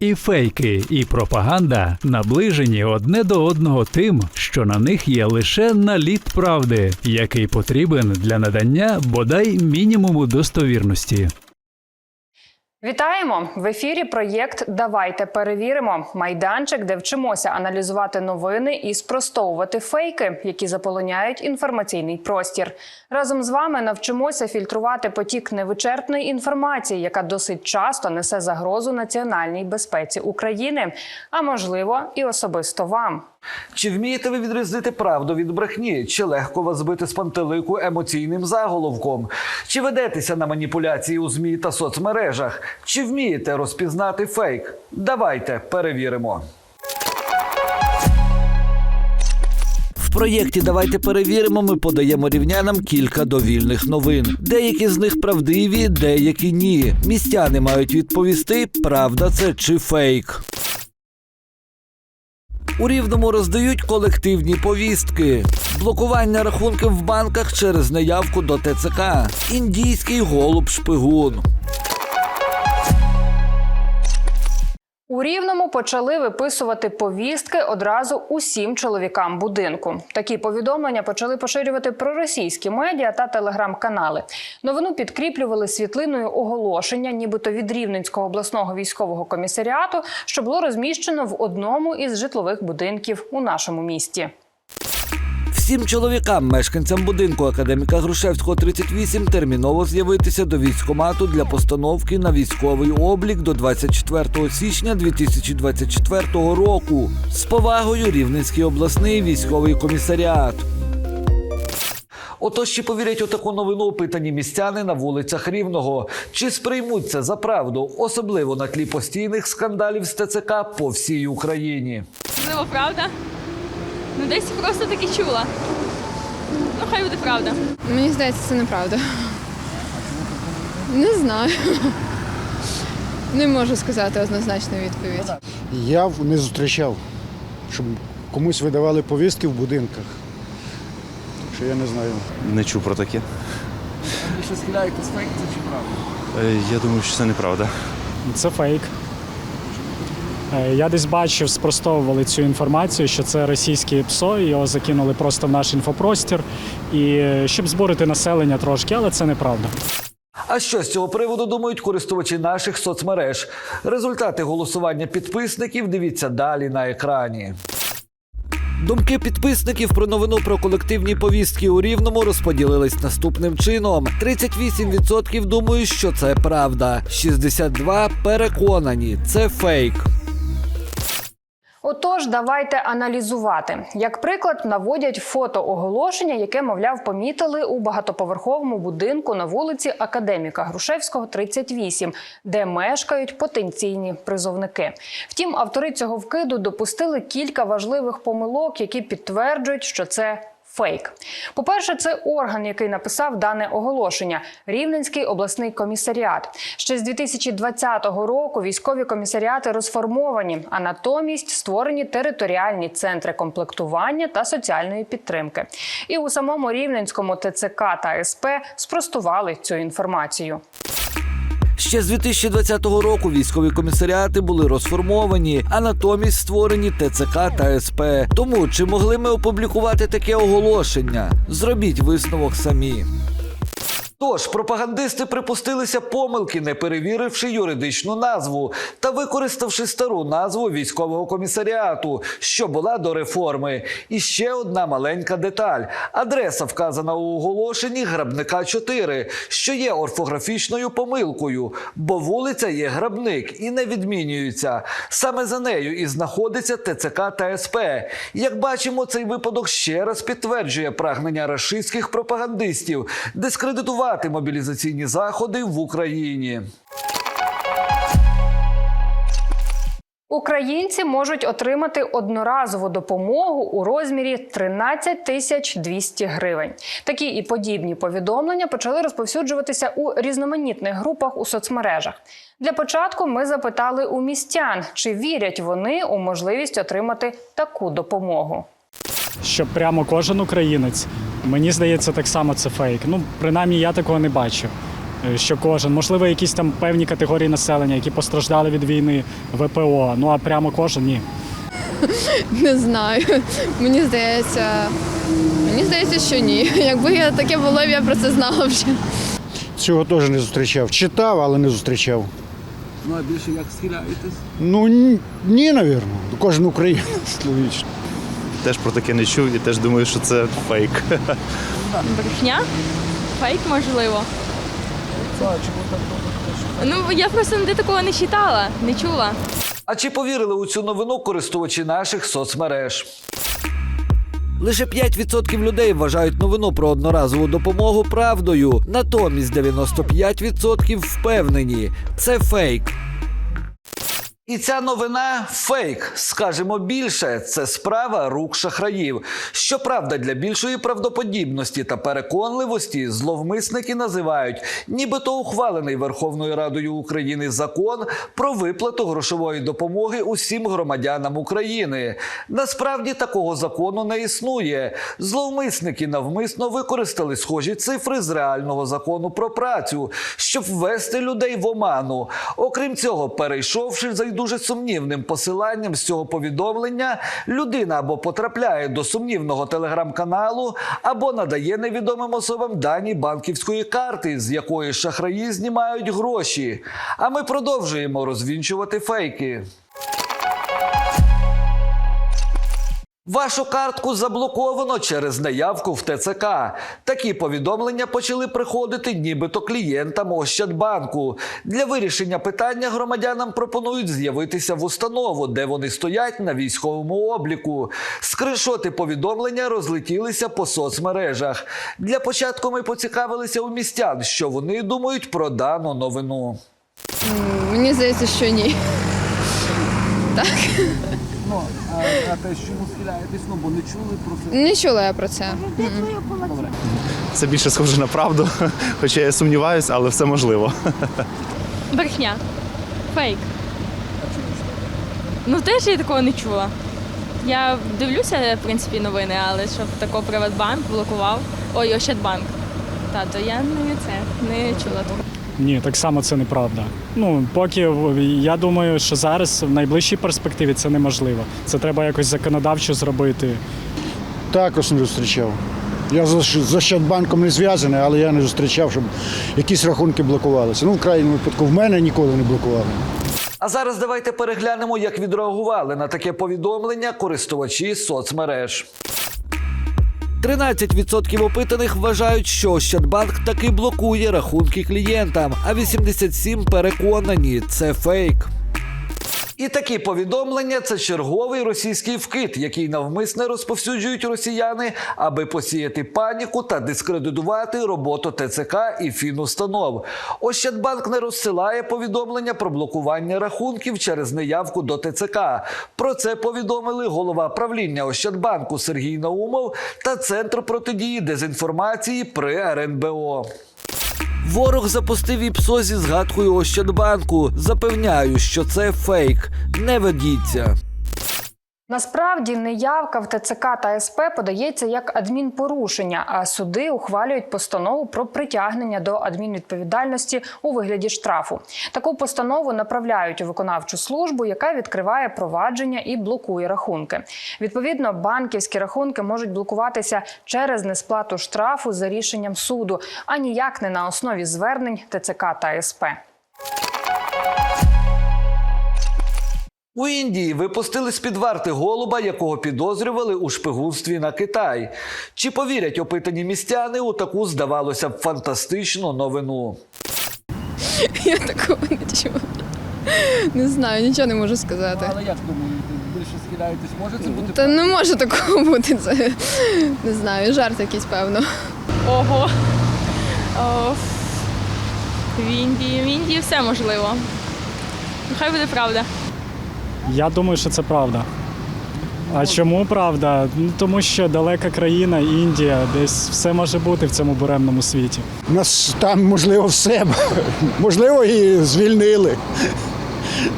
І фейки, і пропаганда наближені одне до одного тим, що на них є лише наліт правди, який потрібен для надання бодай мінімуму достовірності. Вітаємо в ефірі. Проєкт Давайте перевіримо. Майданчик, де вчимося аналізувати новини і спростовувати фейки, які заполоняють інформаційний простір. Разом з вами навчимося фільтрувати потік невичерпної інформації, яка досить часто несе загрозу національній безпеці України, а можливо, і особисто вам. Чи вмієте ви відрізнити правду від брехні? Чи легко вас збити з пантелику емоційним заголовком? Чи ведетеся на маніпуляції у ЗМІ та соцмережах? Чи вмієте розпізнати фейк? Давайте перевіримо. В проєкті Давайте перевіримо. Ми подаємо рівнянам кілька довільних новин. Деякі з них правдиві, деякі ні. Містяни мають відповісти, правда це чи фейк. У рівному роздають колективні повістки, блокування рахунків в банках через неявку до ТЦК, індійський голуб шпигун. У Рівному почали виписувати повістки одразу усім чоловікам будинку. Такі повідомлення почали поширювати проросійські медіа та телеграм-канали. Новину підкріплювали світлиною оголошення, нібито від Рівненського обласного військового комісаріату, що було розміщено в одному із житлових будинків у нашому місті. Всім чоловікам, мешканцям будинку академіка Грушевського 38, терміново з'явитися до військкомату для постановки на військовий облік до 24 січня 2024 року. З повагою Рівненський обласний військовий комісаріат. Отож, чи повірять у таку новину опитані містяни на вулицях Рівного? Чи сприймуть це за правду, особливо на тлі постійних скандалів з ТЦК по всій Україні? Можливо, правда. Ну, десь просто таки чула. Ну, хай буде правда. Мені здається, це неправда. Не знаю. Не можу сказати однозначну відповідь. Я не зустрічав, щоб комусь видавали повістки в будинках. Так що я не знаю. Не чув про таке. Ви що схиляєте з фейк, це чи правда? Е, Я думаю, що це неправда. Це фейк. Е, Я десь бачив, спростовували цю інформацію, що це російське ПСО, його закинули просто в наш інфопростір, і е, щоб збурити населення трошки, але це неправда. А що з цього приводу думають користувачі наших соцмереж? Результати голосування підписників дивіться далі на екрані. Думки підписників про новину про колективні повістки у Рівному розподілились наступним чином: 38% думають, що це правда, 62% переконані, це фейк. Отож, давайте аналізувати. Як приклад, наводять фото оголошення, яке, мовляв, помітили у багатоповерховому будинку на вулиці Академіка Грушевського, 38, де мешкають потенційні призовники. Втім, автори цього вкиду допустили кілька важливих помилок, які підтверджують, що це. Фейк. По-перше, це орган, який написав дане оголошення Рівненський обласний комісаріат. Ще з 2020 року військові комісаріати розформовані, а натомість створені територіальні центри комплектування та соціальної підтримки. І у самому Рівненському ТЦК та СП спростували цю інформацію. Ще з 2020 року військові комісаріати були розформовані, а натомість створені ТЦК та СП. Тому чи могли ми опублікувати таке оголошення? Зробіть висновок самі. Тож пропагандисти припустилися помилки, не перевіривши юридичну назву та використавши стару назву військового комісаріату, що була до реформи. І ще одна маленька деталь: адреса вказана у оголошенні Грабника 4, що є орфографічною помилкою, бо вулиця є грабник і не відмінюється. Саме за нею і знаходиться ТЦК та СП. Як бачимо, цей випадок ще раз підтверджує прагнення рашистських пропагандистів дискредитувати мобілізаційні заходи в Україні. Українці можуть отримати одноразову допомогу у розмірі 13 тисяч 200 гривень. Такі і подібні повідомлення почали розповсюджуватися у різноманітних групах у соцмережах. Для початку ми запитали у містян, чи вірять вони у можливість отримати таку допомогу. Щоб прямо кожен українець, мені здається, так само це фейк. Ну, принаймні, я такого не бачив. Е, Що кожен, можливо, якісь там певні категорії населення, які постраждали від війни ВПО. Ну а прямо кожен ні. Не знаю. Мені здається, мені здається, що ні. Якби я таке було, б я про це знала вже. Цього теж не зустрічав. Читав, але не зустрічав. Ну а більше як схиляєтесь? Ну ні, ні, навірно. Кожен українець, логічно. Теж про таке не чув і теж думаю, що це фейк. Брехня? Фейк, можливо. Ну, я просто ніде такого не читала, не чула. А чи повірили у цю новину користувачі наших соцмереж? Лише 5% людей вважають новину про одноразову допомогу правдою. Натомість 95% впевнені, це фейк. І ця новина фейк. Скажемо більше, це справа рук шахраїв. Щоправда, для більшої правдоподібності та переконливості зловмисники називають, нібито ухвалений Верховною Радою України закон про виплату грошової допомоги усім громадянам України. Насправді такого закону не існує. Зловмисники навмисно використали схожі цифри з реального закону про працю, щоб ввести людей в оману. Окрім цього, перейшовши за дуже сумнівним посиланням з цього повідомлення, людина або потрапляє до сумнівного телеграм-каналу, або надає невідомим особам дані банківської карти, з якої шахраї знімають гроші. А ми продовжуємо розвінчувати фейки. Вашу картку заблоковано через неявку в ТЦК. Такі повідомлення почали приходити нібито клієнтам Ощадбанку. Для вирішення питання громадянам пропонують з'явитися в установу, де вони стоять на військовому обліку. Скриншоти повідомлення розлетілися по соцмережах. Для початку ми поцікавилися у містян, що вони думають про дану новину. Мені здається, що ні. Ну, а, те, чому схиляєтесь, ну бо не чули про це. Не чула я про це. Це більше схоже на правду, хоча я сумніваюся, але все можливо. Брехня. Фейк. Ну, теж я такого не чула. Я дивлюся, в принципі, новини, але щоб такого Приватбанк блокував. Ой, Ощадбанк. Та, то я не це не чула того. Ні, так само це неправда. Ну, поки я думаю, що зараз в найближчій перспективі це неможливо. Це треба якось законодавчо зробити. Також не зустрічав. Я з Ощадбанком не зв'язаний, але я не зустрічав, щоб якісь рахунки блокувалися. Ну, в крайньому випадку, в мене ніколи не блокували. А зараз давайте переглянемо, як відреагували на таке повідомлення користувачі соцмереж. 13% опитаних вважають, що Ощадбанк таки блокує рахунки клієнтам, а 87% переконані це фейк. І такі повідомлення це черговий російський вкид, який навмисне розповсюджують росіяни, аби посіяти паніку та дискредитувати роботу ТЦК і фінустанов. Ощадбанк не розсилає повідомлення про блокування рахунків через неявку до ТЦК. Про це повідомили голова правління Ощадбанку Сергій Наумов та Центр протидії дезінформації при РНБО. Ворог запустив ІПСО зі згадкою Ощадбанку. Запевняю, що це фейк. Не ведіться. Насправді неявка в ТЦК та СП подається як адмінпорушення, а суди ухвалюють постанову про притягнення до адмінвідповідальності у вигляді штрафу. Таку постанову направляють у виконавчу службу, яка відкриває провадження і блокує рахунки. Відповідно, банківські рахунки можуть блокуватися через несплату штрафу за рішенням суду, а ніяк не на основі звернень ТЦК та СП. У Індії випустили з-під варти голуба, якого підозрювали у шпигунстві на Китай. Чи повірять опитані містяни у таку, здавалося б, фантастичну новину? Я такого не чула. Не знаю, нічого не можу сказати. Але як думаєте, більше схиляєтесь, може це бути? Та не може такого бути. Це не знаю, жарт якийсь, певно. Ого. О, в Індії, в Індії все можливо. Ну, Хай буде правда. Я думаю, що це правда. А чому правда? Ну, тому що далека країна, Індія, десь все може бути в цьому буремному світі. У нас там можливо все. Можливо, і звільнили.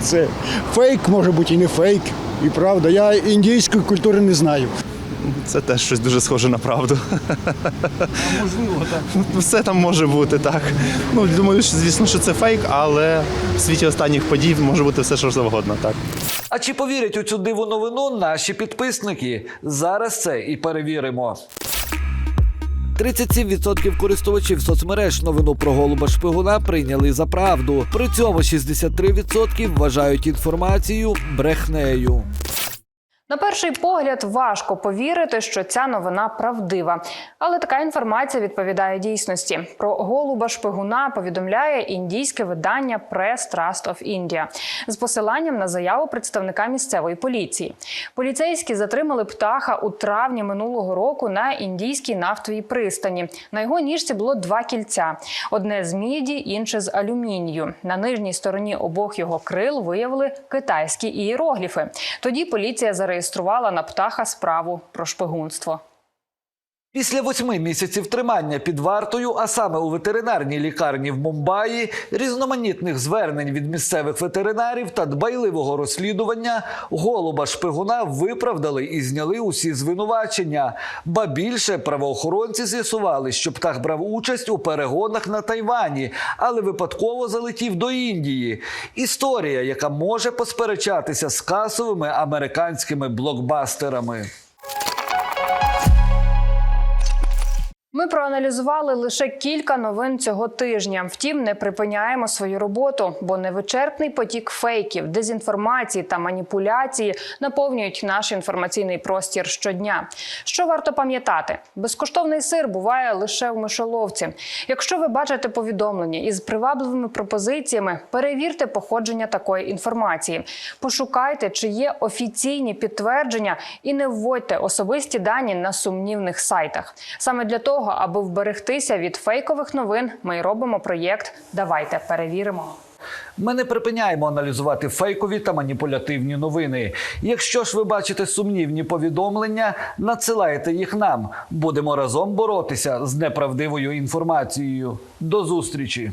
Це фейк, може бути і не фейк. І правда. Я індійської культури не знаю. Це теж щось дуже схоже на правду. можливо, так. Все там може бути, так. Ну, думаю, що, звісно, що це фейк, але в світі останніх подій може бути все, що завгодно, так. А чи повірять у цю диву новину наші підписники? Зараз це і перевіримо. 37% користувачів соцмереж новину про голуба шпигуна прийняли за правду. При цьому 63% вважають інформацію брехнею. На перший погляд важко повірити, що ця новина правдива, але така інформація відповідає дійсності. Про голуба шпигуна повідомляє індійське видання Press Trust of India з посиланням на заяву представника місцевої поліції. Поліцейські затримали птаха у травні минулого року на індійській нафтовій пристані. На його ніжці було два кільця: одне з міді, інше з алюмінію. На нижній стороні обох його крил виявили китайські ієрогліфи. Тоді поліція зареєструвала на птаха справу про шпигунство. Після восьми місяців тримання під вартою, а саме у ветеринарній лікарні в Мумбаї, різноманітних звернень від місцевих ветеринарів та дбайливого розслідування, голуба шпигуна виправдали і зняли усі звинувачення. Ба більше правоохоронці з'ясували, що птах брав участь у перегонах на Тайвані, але випадково залетів до Індії. Історія, яка може посперечатися з касовими американськими блокбастерами. Ми проаналізували лише кілька новин цього тижня. Втім, не припиняємо свою роботу, бо невичерпний потік фейків, дезінформації та маніпуляції наповнюють наш інформаційний простір щодня. Що варто пам'ятати? Безкоштовний сир буває лише в мишоловці. Якщо ви бачите повідомлення із привабливими пропозиціями, перевірте походження такої інформації. Пошукайте, чи є офіційні підтвердження, і не вводьте особисті дані на сумнівних сайтах. Саме для того, аби вберегтися від фейкових новин, ми робимо проєкт Давайте перевіримо. Ми не припиняємо аналізувати фейкові та маніпулятивні новини. Якщо ж ви бачите сумнівні повідомлення, надсилайте їх нам. Будемо разом боротися з неправдивою інформацією. До зустрічі!